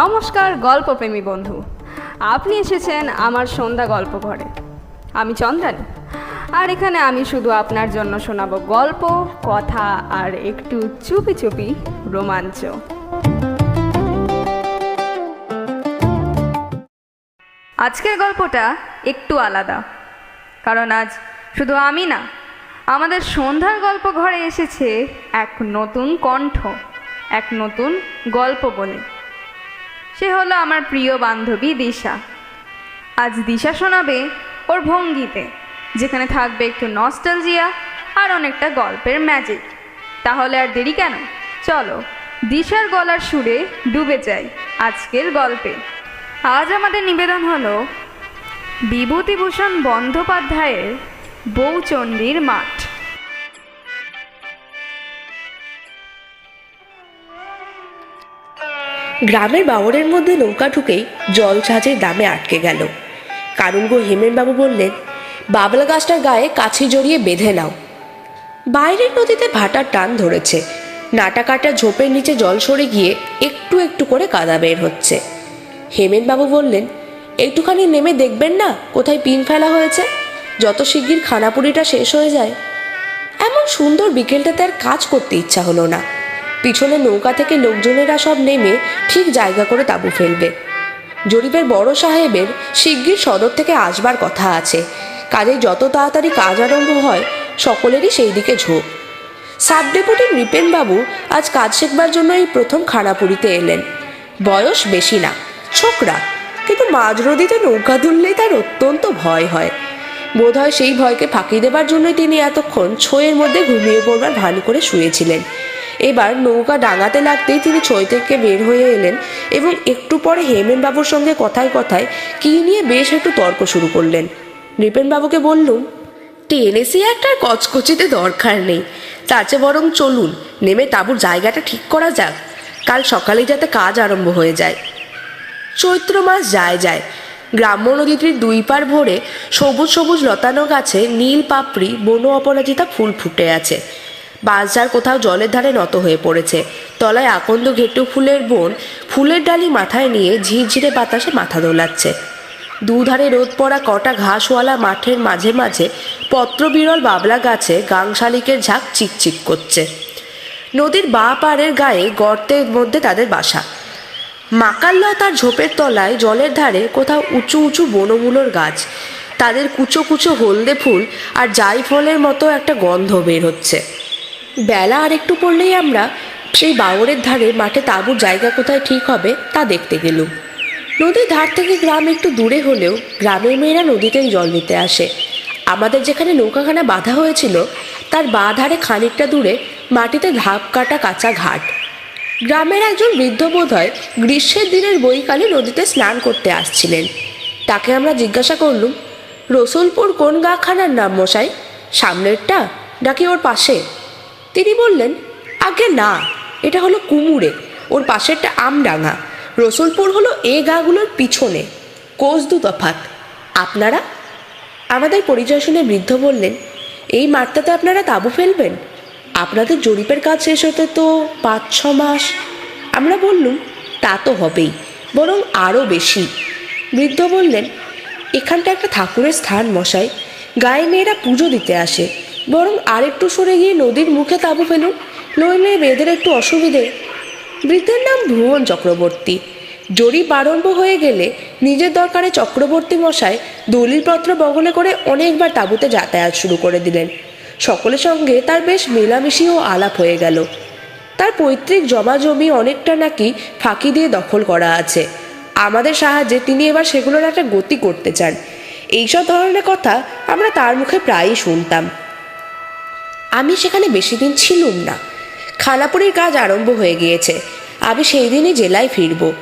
নমস্কার, গল্পপ্রেমী বন্ধু। আপনি এসেছেন আমার সন্ধ্যা গল্প ঘরে আমি চন্দ্রানী। আর এখানে আমি শুধু আপনার জন্য শোনাব গল্প, কথা আর একটু চুপি চুপি রোমাঞ্চ। আজকের গল্পটা একটু আলাদা। কারণ আজ শুধু আমি না, আমাদের সন্ধ্যার গল্প ঘরে এসেছে এক নতুন কণ্ঠ, এক নতুন গল্প বলে। সে হলো আমার প্রিয় বান্ধবী দিশা। আজ দিশা শোনাবে ওর ভঙ্গিতে, যেখানে থাকবে একটু নস্টালজিয়া আর অনেকটা গল্পের ম্যাজিক তাহলে আর দেরি কেন? চলো, দিশার গলার সুরে ডুবে যাই আজকের গল্পে। আজ আমাদের নিবেদন হলো, বিভূতিভূষণ বন্দ্যোপাধ্যায়ের বউচণ্ডীর মাঠ গ্রামের বাওরের মধ্যে নৌকা ঢুকেই জল ছাঁচের দামে আটকে গেল। কারুঙ্গ হেমেনবাবু বললেন, বাবলা গাছটার গায়ে কাছে জড়িয়ে বেঁধে নাও। বাইরের নদীতে ভাটার টান ধরেছে। নাটা কাটা ঝোপের নিচে জল সরে গিয়ে একটু একটু করে কাদা বের হচ্ছে। হেমেনবাবু বললেন, একটুখানি নেমে দেখবেন না কোথায় পিন ফেলা হয়েছে? যত শিগগির খানাপুরিটা শেষ হয়ে যায়। এমন সুন্দর বিকেলটাতে আর কাজ করতে ইচ্ছা হলো না। পিছনে নৌকা থেকে লোকজনেরা সব নেমে ঠিক জায়গা করে তাঁবু ফেলবে। জরিপের বড় সাহেবের শিগগির সদর থেকে আসবার কথা আছে। কাজে যত তাড়াতাড়ি কাজ আরম্ভ হয়, সকলেরই সেই দিকে ঝোঁক। সাব ডেপুটি নৃপেনবাবু আজ কাজ শেখবার জন্য এই প্রথম খানাপুরিতে এলেন। বয়স বেশি না, ছোকরা, কিন্তু মাঝ নদীতে নৌকা তুললেই তার অত্যন্ত ভয় হয়। বোধহয় সেই ভয়কে ফাঁকি দেবার জন্যই তিনি এতক্ষণ ছইয়ের মধ্যে ঘুমিয়ে পড়বার ভান করে শুয়েছিলেন। এবার নৌকা ডাঙাতে লাগতেই তিনি ছই থেকে বের হয়ে এলেন এবং একটু পরে হেমেনবাবুর সঙ্গে কথায় কথায় কী নিয়ে বেশ একটু তর্ক শুরু করলেন। নৃপেনবাবুকে বললুম, টেনেসি একটা কচকচিতে দরকার নেই। তার চেয়ে বরং চলুন, নেমে তাঁবুর জায়গাটা ঠিক করা যাক। কাল সকালে যাতে কাজ আরম্ভ হয়ে যায়। চৈত্র মাস যায় যায়। গ্রাম্য নদীটির দুই পার ভরে সবুজ সবুজ লতানো গাছে নীল পাপড়ি বন অপরাজিতা ফুল ফুটে আছে। বাঁশঝাড় কোথাও জলের ধারে নত হয়ে পড়েছে। তলায় আকন্দ ঘেটু ফুলের বন, ফুলের ডালি মাথায় নিয়ে ঝিরঝিরে বাতাসে মাথা দোলাচ্ছে। দুধারে রোদ পড়া কটা ঘাসওয়ালা মাঠের মাঝে মাঝে পত্রবিরল বাবলা গাছে গাংশালিকের ঝাঁক চিকচিক করছে। নদীর বাঁ পাড়ের গায়ে গর্তের মধ্যে তাদের বাসা। মাকাল্লা তার ঝোপের তলায় জলের ধারে কোথাও উঁচু উঁচু বনমূলর গাছ। তাদের কুচো কুচো হলদে ফুল আর জাই ফলের মতো একটা গন্ধ বের হচ্ছে। বেলা আর একটু পড়লেই আমরা সেই বাওরের ধারে মাঠে তাঁবুর জায়গা কোথায় ঠিক হবে তা দেখতে গেলুম। নদীর ধার থেকে গ্রাম একটু দূরে হলেও গ্রামের মেয়েরা নদীতেই জল নিতে আসে। আমাদের যেখানে নৌকাখানা বাঁধা হয়েছিল, তার বাঁ ধারে খানিকটা দূরে মাটিতে ধাপ কাটা কাঁচা ঘাট। গ্রামের একজন বৃদ্ধ বোধ হয় গ্রীষ্মের দিনের বইকালে নদীতে স্নান করতে আসছিলেন। তাকে আমরা জিজ্ঞাসা করলুম, রসুলপুর কোন গাখানার নাম মশাই? সামনেরটা নাকি ওর পাশে? তিনি বললেন, আগে না, এটা হলো কুমুরে, ওর পাশেরটা আমডাঙ্গা রসুলপুর হলো এ গাগুলোর পিছনে, কোষ দু তফাত আপনারা? আমাদের পরিচয় শুনে বৃদ্ধ বললেন, এই মাঠটাতে আপনারা তাঁবু ফেলবেন? আপনাদের জরিপের কাজ শেষ হতে তো পাঁচ, ছ মাস। আমরা বললুম, তা তো হবেই, বরং আরও বেশি। বৃদ্ধ বললেন, এখানটা একটা ঠাকুরের স্থান, মশাই। গায়ে মেয়েরা পুজো দিতে আসে। বরং আরেকটু সরে গিয়ে নদীর মুখে তাঁবু ফেলুন। নইলে বেদের একটু অসুবিধে। বৃদ্ধের নাম ভুবন চক্রবর্তী। জরিপ আরম্ভ হয়ে গেলে নিজের দরকারে চক্রবর্তী মশাই দলিলপত্র বগলে করে অনেকবার তাঁবুতে যাতায়াত শুরু করে দিলেন। সকলের সঙ্গে তার বেশ মেলামেশি ও আলাপ হয়ে গেল। তার পৈতৃক জমা জমি অনেকটা নাকি ফাঁকি দিয়ে দখল করা আছে। আমাদের সাহায্যে তিনি এবার সেগুলোর একটা গতি করতে চান। এইসব ধরনের কথা আমরা তার মুখে প্রায়ই শুনতাম। আমি সেখানে বেশি দিন ছিলুম না। খানাপুরির কাজ আরম্ভ হয়ে গিয়েছে। আমি সেই দিনই জেলায় ফিরব।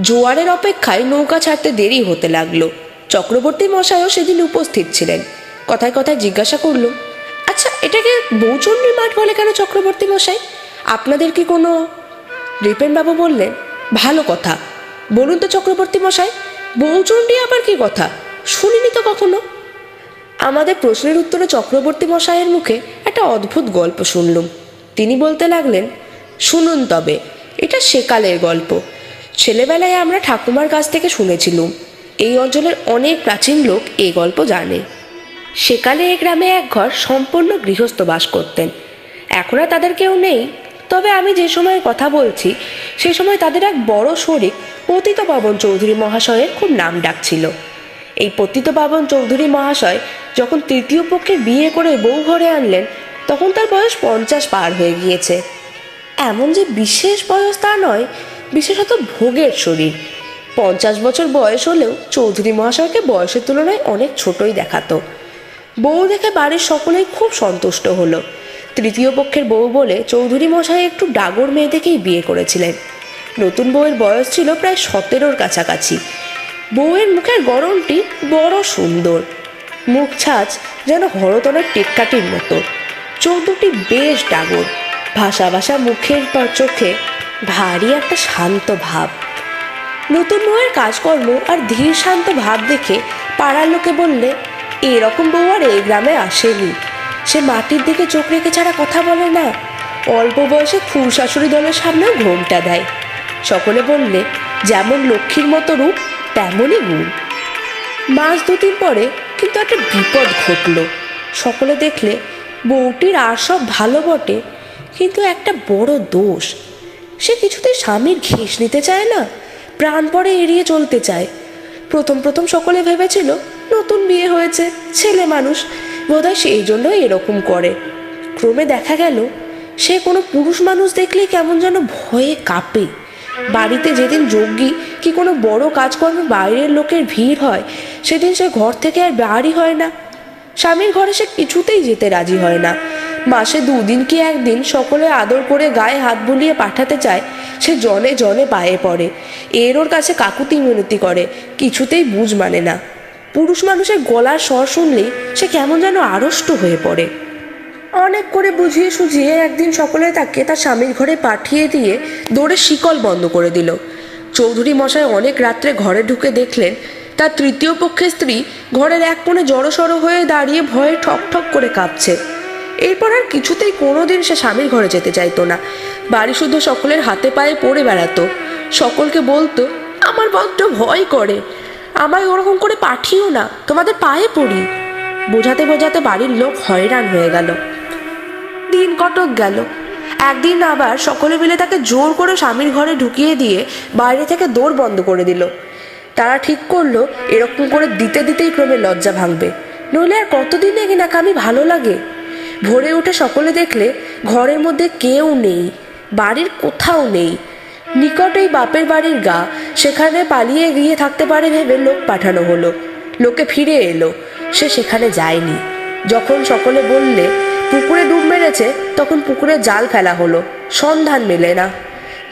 জোয়ারের অপেক্ষায় নৌকা ছাড়তে দেরি হতে লাগল। চক্রবর্তী মশাইও সেদিন উপস্থিত ছিলেন। কথায় কথায় জিজ্ঞাসা করলুম আচ্ছা এটাকে বৌচণ্ডীর মাঠ বলে কেন চক্রবর্তী মশাই? আপনাদের কি কোনো রিপেনবাবু বললেন, ভালো কথা। বলুন তো চক্রবর্তী মশাই বৌচণ্ডী আবার কি কথা? শুনিনি তো কখনো? আমাদের প্রশ্নের উত্তরে চক্রবর্তী মশাইয়ের মুখে একটা অদ্ভুত গল্প শুনলুম। তিনি বলতে লাগলেন, শুনুন তবে, এটা সেকালের গল্প। ছেলেবেলায় আমরা ঠাকুমার কাছ থেকে শুনেছিলুম। এই অঞ্চলের অনেক প্রাচীন লোক এই গল্প জানে। সেকালে এই গ্রামে এক ঘর সম্পূর্ণ গৃহস্থ বাস করতেন। এখন আর তাদের কেউ নেই। তবে আমি যে সময়ের কথা বলছি, সে সময় তাদের এক বড় শরিক পতিত পাবন চৌধুরী মহাশয়ের খুব নাম ডাকছিল। এই পতিত পাবন চৌধুরী মহাশয় যখন তৃতীয় পক্ষে বিয়ে করে বউ ঘরে আনলেন, তখন তার বয়স পঞ্চাশ পার হয়ে গিয়েছে। এমন যে বিশেষ বয়স তা নয়, বিশেষত ভোগের শরীর। পঞ্চাশ বছর বয়স হলেও চৌধুরী মহাশয়কে বয়সের তুলনায় অনেক ছোটই দেখাতো। বউ দেখে বাড়ির সকলেই খুব সন্তুষ্ট হলো। তৃতীয় পক্ষের বউ বলে চৌধুরী মশাই একটু ডাগর মেয়ে দেখেই বিয়ে করেছিলেন। নতুন বউয়ের বয়স ছিল প্রায় সতেরোর কাছাকাছি। বউয়ের মুখের গরমটি বড় সুন্দর। মুখ ছাঁচ যেন হরতলার টেক্কাটির মতো। চোখ দুটি বেশ ডাগর। ভাষা ভাষা মুখের পর চোখে ভারী একটা শান্ত ভাব। নতুন বউয়ের কাজকর্ম আর ধীর শান্ত ভাব দেখে পাড়ার লোকে বললে, এরকম বউ আর এই গ্রামে আসেনি। সে মাটির দিকে চোখ রেখে ছাড়া কথা বলে না। অল্প বয়সে ফুল শাশুড়ি দলের সামনেও ঘোমটা দেয়। সকলে বললে, যেমন লক্ষ্মীর মতো রূপ তেমনই গুণ মাস দুদিন পরে কিন্তু একটা বিপদ ঘটল। সকলে দেখলে বউটির আর সব ভালো বটে, কিন্তু একটা বড় দোষ। সে কিছুতেই স্বামীর ঘেঁষ নিতে চায় না প্রাণপরে এড়িয়ে চলতে চায়। প্রথম প্রথম সকলে ভেবেছিল, নতুন বিয়ে হয়েছে, ছেলে মানুষ, বোধহয় সেই জন্য এরকম করে। ক্রমে দেখা গেল, সে কোনো পুরুষ মানুষ দেখলে কেমন যেন ভয়ে কাঁপে। বাড়িতে যেদিন যজ্ঞী কি কোনো বড় কাজকর্মে বাইরের লোকের ভিড় হয়, সেদিন সে ঘর থেকে আর বাড়ি হয় না। স্বামীর ঘরে সে কিছুতেই যেতে রাজি হয় না। মাসে দুদিন কি একদিন সকলে আদর করে গায়ে হাত বুলিয়ে পাঠাতে চায়, সে জনে জলে পায়ে পড়ে। এর ওর কাছে কাকুতি মিনতি করে, কিছুতেই বুঝ মানে না। পুরুষ মানুষের গলার স্বর শুনলেই সে কেমন যেন আড়ষ্ট হয়ে পড়ে। অনেক করে বুঝিয়ে সুঝিয়ে একদিন সকলে তাকে তার স্বামীর ঘরে পাঠিয়ে দিয়ে দৌড়ে শিকল বন্ধ করে দিল। চৌধুরী মশাই অনেক রাত্রে ঘরে ঢুকে দেখলেন, তার তৃতীয় পক্ষের স্ত্রী ঘরের এক কোণে জড়সড় হয়ে দাঁড়িয়ে ভয়ে ঠক ঠক করে কাঁপছে। এরপর আর কিছুতেই কোনোদিন সে স্বামীর ঘরে যেতে চাইতো না। বাড়ি শুদ্ধ সকলের হাতে পায়ে পড়ে বেড়াতো। সকলকে বলতো, আমার বড্ড ভয় করে। আমায় ওরকম করে পাঠিও না। তোমাদের পায়ে পড়ি। বোঝাতে বোঝাতে বাড়ির লোক হয়রান হয়ে গেল। দিন কটক গেল। একদিন আবার সকলে মিলে তাকে জোর করে স্বামীর ঘরে ঢুকিয়ে দিয়ে বাইরে থেকে দৌড় বন্ধ করে দিল। তারা ঠিক করল, এরকম করে দিতে দিতেই ক্রমে লজ্জা ভাঙবে। নইলে আর কতদিন না আমি ভালো লাগে? ভোরে উঠে সকলে দেখলে ঘরের মধ্যে কেউ নেই, বাড়ির কোথাও নেই। নিকটেই বাপের বাড়ির গা, সেখানে পালিয়ে গিয়ে থাকতে পারে ভেবে লোক পাঠানো হলো। লোকে ফিরে এলো, সে সেখানে যায়নি। যখন সকলে বললে পুকুরে ডুব মেরেছে, তখন পুকুরে জাল ফেলা হলো। সন্ধান মেলে না।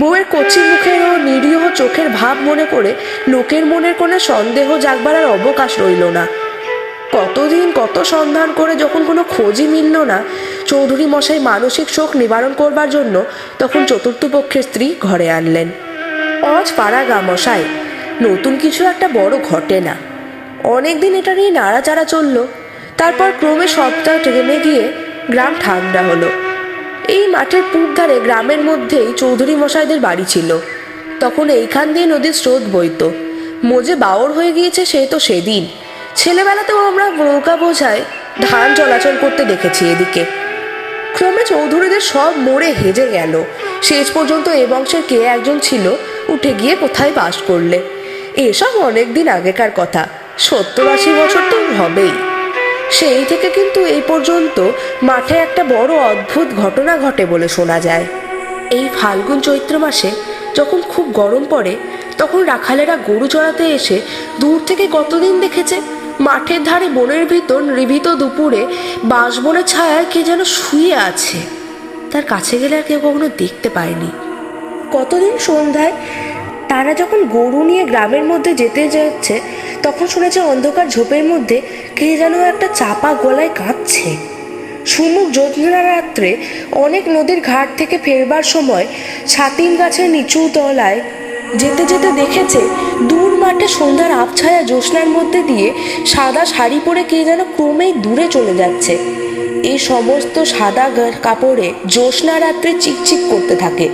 বউয়ের কচি মুখের ও নিরীহ চোখের ভাব মনে করে লোকের মনের কোনো সন্দেহ জাগবার আর অবকাশ রইল না। কতদিন কত সন্ধান করে যখন কোনো খোঁজই মিলল না, চৌধুরী মশাই মানসিক শোক নিবারণ করবার জন্য তখন চতুর্থ পক্ষের স্ত্রী ঘরে আনলেন। অজ পাড়া গা মশাই, নতুন কিছু একটা বড় ঘটে না। অনেকদিন এটা নিয়ে নাড়াচাড়া চলল। তারপর ক্রমে সপ্তাহ টেনে গিয়ে গ্রাম ঠান্ডা হলো। এই মাঠের পূব ধারে গ্রামের মধ্যেই চৌধুরী মশাইদের বাড়ি ছিল। তখন এইখান দিয়ে নদীর স্রোত বইতো। মোজে বাওর হয়ে গিয়েছে সে তো সেদিন। ছেলেবেলাতেও আমরা নৌকা বোঝায় ধান চলাচল করতে দেখেছি এদিকে। ক্রমে চৌধুরীদের সব মোড়ে হেজে গেল। শেষ পর্যন্ত এ বংশের কে একজন ছিল, উঠে গিয়ে কোথায় বাস করলে? এসব অনেক দিন আগেকার কথা। সত্তর আশি বছর তো হবেই। সেই থেকে কিন্তু এই পর্যন্ত মাঠে একটা বড় অদ্ভুত ঘটনা ঘটে বলে শোনা যায়। এই ফাল্গুন চৈত্র মাসে যখন খুব গরম পড়ে, তখন রাখালেরা গরু চড়াতে এসে দূর থেকে কতদিন দেখেছে? মাঠের ধারে বনের ভিতর নিভৃত দুপুরে বাঁশবনের ছায়ায় কে যেন শুয়ে আছে। তার কাছে গেলে আর কেউ কখনো দেখতে পায়নি। কতদিন সন্ধ্যায় তারা যখন গরু নিয়ে গ্রামের মধ্যে যেতে যাচ্ছে, তখন শুনেছে অন্ধকার ঝোপের মধ্যে কে যেন একটা চাপা গলায় কাঁদছে। সুমুখ জ্যোৎস্না রাত্রে অনেক নদীর ঘাট থেকে ফেরবার সময় ছাতিম গাছের নিচু তলায় যেতে যেতে দেখেছে, দূর মাঠে সন্ধ্যার আবছায়া জ্যোৎস্নার মধ্যে দিয়ে সাদা শাড়ি পরে কে যেন ক্রমেই দূরে চলে যাচ্ছে। এই সমস্ত সাদা কাপড়ে জ্যোৎস্না রাত্রে চিকচিক করতে থাকে।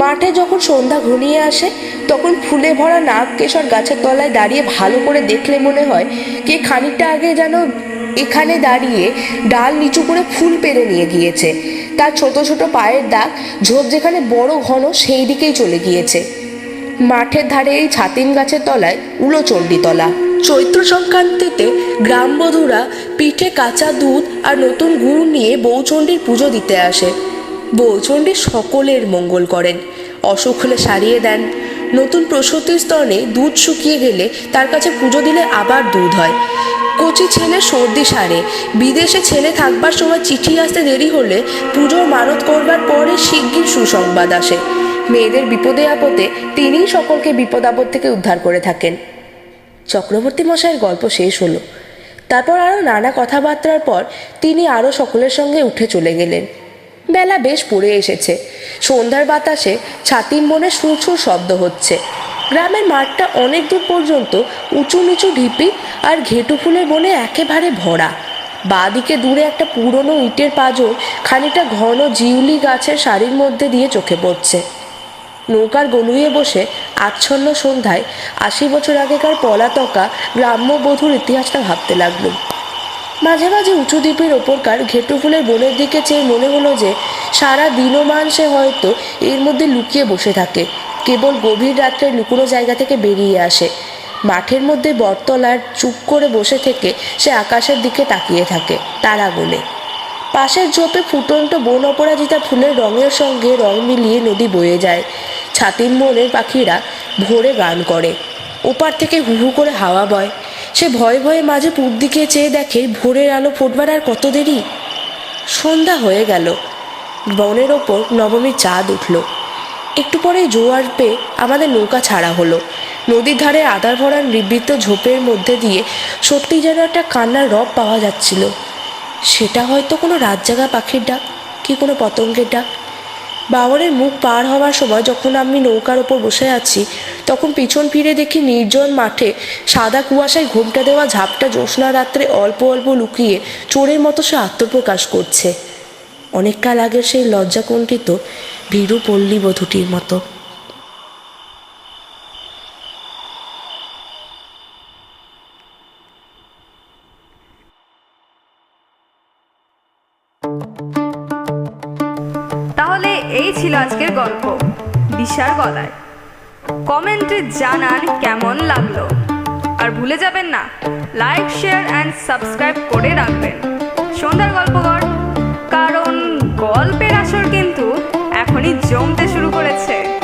মাঠে যখন সন্ধ্যা ঘনিয়ে আসে, তখন ফুলে ভরা নাগ কেশর গাছের তলায় দাঁড়িয়ে ভালো করে দেখলে মনে হয় কে খানিকটা আগে যেন এখানে দাঁড়িয়ে ডাল নিচু করে ফুল পেরে নিয়ে গিয়েছে। তার ছোট ছোট পায়ের দাগ, ঝোপ যেখানে বড় ঘন, সেই দিকেই চলে গিয়েছে। মাঠের ধারে এই ছাতিম গাছের তলায় উলোচণ্ডী তলা চৈত্র সংক্রান্তিতে গ্রামবধূরা পিঠে কাঁচা দুধ আর নতুন গুড় নিয়ে বৌচণ্ডীর পুজো দিতে আসে। বৌচণ্ডী সকলের মঙ্গল করেন। অসুখ হলে সারিয়ে দেন। নতুন প্রসূতির স্তনে দুধ শুকিয়ে গেলে তার কাছে পুজো দিলে আবার দুধ হয়। কচি ছেলে সর্দি সারে। বিদেশে ছেলে থাকবার সময় চিঠি আসতে দেরি হলে পুজোর মানত করবার পরে শিগগির সুসংবাদ আসে। মেয়েদের বিপদে আপদে তিনিই সকলকে বিপদ আপদ থেকে উদ্ধার করে থাকেন। চক্রবর্তী মশাইয়ের গল্প শেষ হলো। তারপর আরও নানা কথাবার্তার পর তিনি আরও সকলের সঙ্গে উঠে চলে গেলেন। বেলা বেশ পড়ে এসেছে। সন্ধ্যার বাতাসে ছাতির মনে সুরছুর শব্দ হচ্ছে। গ্রামের মাঠটা অনেক দূর পর্যন্ত উঁচু নিচু ঢিপি আর ঘেটু ফুলের বনে একেবারে ভরা। বাঁদিকে দূরে একটা পুরনো ইটের পাঁজর খানিকটা ঘন জিউলি গাছের সারির মধ্যে দিয়ে চোখে পড়ছে। নৌকার গলুয়ে বসে আচ্ছন্ন সন্ধ্যায় আশি বছর আগেকার পলাতকা গ্রাম্য বধূর ইতিহাসটা ভাবতে লাগল। মাঝে মাঝে উঁচু দ্বীপের ওপরকার ঘেটু ফুলের বনের দিকে চেয়ে মনে হলো যে সারা দিনমান সে হয়তো এর মধ্যে লুকিয়ে বসে থাকে। কেবল গভীর রাত্রে লুকোনো জায়গা থেকে বেরিয়ে আসে। মাঠের মধ্যে বটতলার চুপ করে বসে থেকে সে আকাশের দিকে তাকিয়ে থাকে, তারা গোলে পাশের ঝোপে ফুটন্ত বন অপরাজিতা ফুলের রঙের সঙ্গে রং মিলিয়ে নদী বয়ে যায়। ছাতিম মনের পাখিরা ভোরে গান করে। ওপার থেকে হু হু করে হাওয়া বয়। সে ভয়ে ভয়ে মাঝে পূব দিকে চেয়ে দেখে ভোরের আলো ফুটবার আর কত দেরি? সন্ধ্যা হয়ে গেল। বনের ওপর নবমীর চাঁদ উঠল। একটু পরেই জোয়ার পেয়ে আমাদের নৌকা ছাড়া হলো। নদীর ধারে আধার ভরা নিবৃত্ত ঝোপের মধ্যে দিয়ে সত্যি যেন একটা কান্নার রব পাওয়া যাচ্ছিল। সেটা হয়তো কোনো রাত জাগা পাখির ডাক কি কোনো পতঙ্গের ডাক? বাবরের মুখ পার হওয়ার সময় যখন আমি নৌকার ওপর বসে আছি তখন পিছন ফিরে দেখি নির্জন মাঠে সাদা কুয়াশায় ঘোমটা দেওয়া ঝাপটা জ্যোৎস্না রাত্রে অল্প অল্প লুকিয়ে চোরের মতো সে আত্মপ্রকাশ করছে। অনেককাল আগের সেই লজ্জাকুণ্ঠিত, ভীরু পল্লী বধূটির মতো। তাহলে এই ছিল আজকের গল্প, দিশার গলায়। কমেন্টে জানান কেমন লাগল। আর ভুলে যাবেন না লাইক শেয়ার অ্যান্ড সাবস্ক্রাইব করে রাখবেন। সন্ধ্যার গল্পঘর কারণ গল্পের আসর কিন্তু এখনই জমতে শুরু করেছে।